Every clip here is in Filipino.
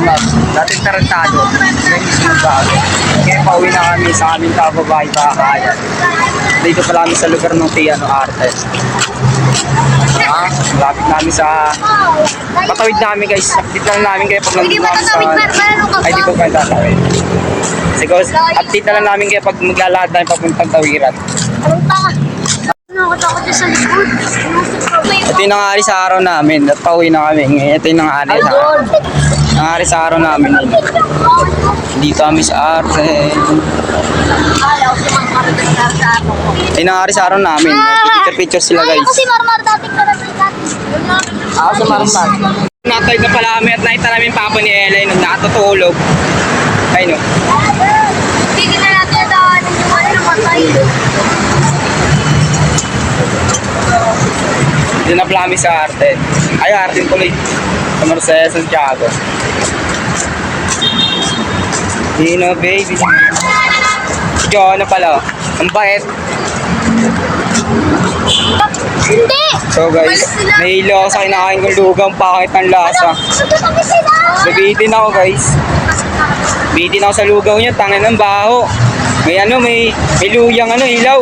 Love. Dating tarantado. Ngayon magbago. Kaya pauwi na kami sa aming kababahay bahayan. Dito pala kami sa lugar ng Tiano Arte. Ah, malapit namin sa... Patawid namin guys. Update lang namin kayo pag nandun namin sa... Ay, di ko pa? tatawid. Sige, update na lang namin kayo pag maglalakad tayo papuntang tawiran. Anong yung sa likod. Ito yung nangyari sa araw namin. At pauwi na kami. Ito yung nangyari sa nangyari sa araw namin. Dito kami sa sa. Ito yung nangyari sa araw namin. Picture-picture sila guys. ko si Marmar dating karating natin. Ako si Marmar. Natawid na pala kami at nakita namin papa ni Ellen nung nakatutulog. Ay no. Hindi na natin yung ano namatay. Dito na pala kami sa arte. Ay, arte tuloy. Sa Mercedes, Santiago. Dino, baby. Si Jonah pala. oh. Ang bait. Hindi! So guys, nahilo ako sa kinakain kong lugang pakit ng lasa. Sila! Nabitin ako guys. Bitin ako sa lugaw niya, tangin ng baho. May ano, may, may luyang ano, ilaw.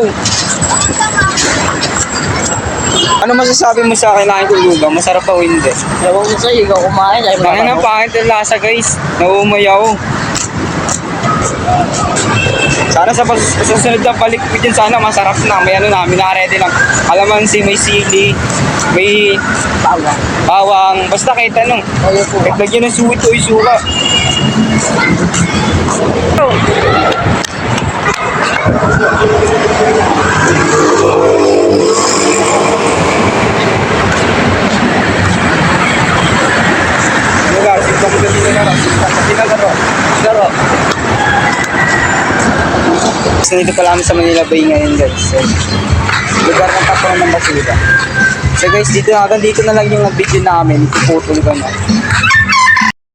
Ano masasabi mo sa kinain kong lugaw? Masarap pa o hindi? Ewan ko sa'yo, ikaw kumain. Dahil Tangin ng pakit ng lasa guys. Naumay ako. Sana sa pas- susunod na balik ko dyan, sana masarap na. May ano na, minaredy lang. Alamansi, may sili, may Bawa. bawang. Basta kahit anong. Ayaw po. Kahit lagyan ng suwit o isuka. Lugar, simpan ko dito na lang. Sinagaro. Sinagaro. Kasi nandito pala kami sa Manila Bay ngayon guys. So, lugar ng tapon ng basura. So guys, dito hanggang dito na lang yung video namin. Ipuputol ko na.